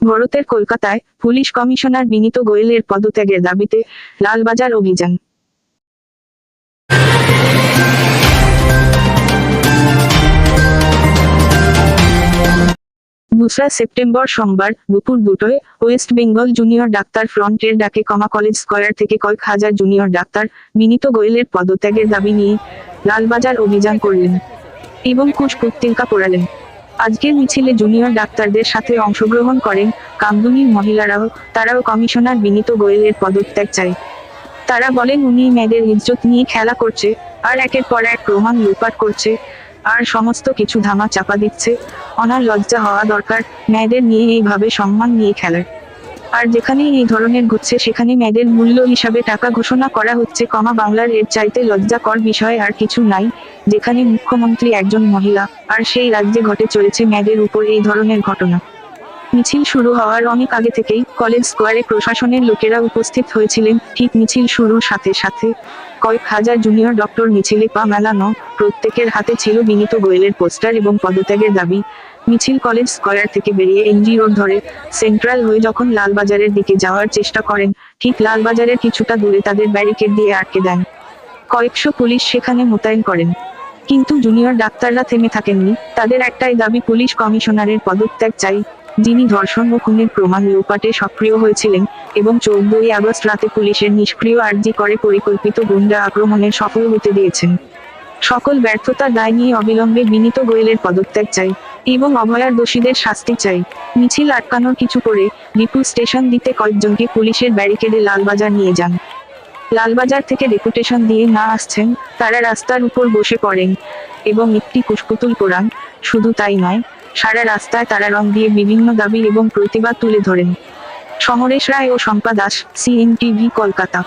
ভারতের কলকাতায় police commissioner বিনীত গোয়েলের পদত্যাগের দাবিতে লালবাজার অভিযান। দুসরা সেপ্টেম্বর সোমবার দুপুর দুটোয় ওয়েস্ট বেঙ্গল জুনিয়র ডাক্তার ফ্রন্টের ডাকে কমা কলেজ স্কয়ার থেকে কয়েক হাজার জুনিয়র ডাক্তার বিনীত গোয়েলের পদত্যাগের দাবি নিয়ে লালবাজার অভিযান করলেন এবং কুশ পত্রিকা পড়ালেন। আজকের মিছিলে জুনিয়র ডাক্তারদের সাথে অংশগ্রহণ করেন কামদুনির মহিলারাও, তারাও কমিশনার বিনীত গোয়েলের পদত্যাগ চায়। তারা বলেন, উনি মেয়েদের ইজ্জত নিয়ে খেলা করছে, আর একের পর এক প্রমাণ লুপাট করছে, আর সমস্ত কিছু ধামা চাপা দিচ্ছে। অনার লজ্জা হওয়া দরকার, মেয়েদের নিয়ে এইভাবে সম্মান নিয়ে খেলার। আর যেখানেই এই ধরনের ঘটছে, সেখানে মেয়েদের মূল্য হিসাবে টাকা ঘোষণা করা হচ্ছে, কমা বাংলার এর চাইতে লজ্জাকর বিষয় আর কিছু নাই। যেখানে মুখ্যমন্ত্রী একজন মহিলা, আর সেই রাজ্যে ঘটে চলেছে মেয়েদের উপর এই ধরনের ঘটনা। মিছিল শুরু হওয়ার অনেক আগে থেকেই কলেজ স্কোয়ারে প্রশাসনের লোকেরা উপস্থিত হয়েছিলেন। ঠিক মিছিল শুরুর সাথে সাথে কয়েক হাজার জুনিয়র ডক্টর মিছিলে পা মেলানো প্রত্যেকের হাতে ছিল বিনীত গোয়েলের পোস্টার এবং পদত্যাগের দাবি। মিছিল কলেজ স্কয়ার থেকে বেরিয়ে এনজি রোড ধরে সেন্ট্রাল হয়ে যখন লালবাজারের দিকে যাওয়ার চেষ্টা করেন, ঠিক লালবাজারের কিছুটা দূরে তাদের ব্যারিকেড দিয়ে আটকে দেন। কয়েকশো পুলিশ সেখানে মোতায়েন করেন। কিন্তু জুনিয়র ডাক্তাররা থেমে থাকেননি। তাদের একটাই দাবি, পুলিশ কমিশনারের পদত্যাগ চাই। যিনি ধর্ষণ ও খুনের প্রমাণ লোপাটে সক্রিয় হয়েছিলেন এবং চৌদ্দই আগস্ট রাতে পুলিশের নিষ্ক্রিয় আর্জি করে পরিকল্পিত গুন্ডা আক্রমণের সফল হতে দিয়েছেন। সকল ব্যর্থতা দায় নিয়ে অবিলম্বে বিনীত গোয়েলের পদত্যাগ চাই এবং অভয়ার দোষীদের শাস্তি চাই। মিছিল আটকানোর কিছু করে রিপু স্টেশন দিতে কয়েকজনকে পুলিশের ব্যারিকেডে লালবাজার নিয়ে যান। লালবাজার থেকে ডেপুটেশন দিয়ে না আসছেন, তারা রাস্তার উপর বসে পড়েন এবং একটি কুশপুতুল কোরআন শুধু তাই নয়, সারা রাস্তায় তারা রং দিয়ে বিভিন্ন দাবি এবং প্রতিবাদ তুলে ধরেন। সমরেশ রায় ও শম্পা দাস, সিএনটিভি, কলকাতা।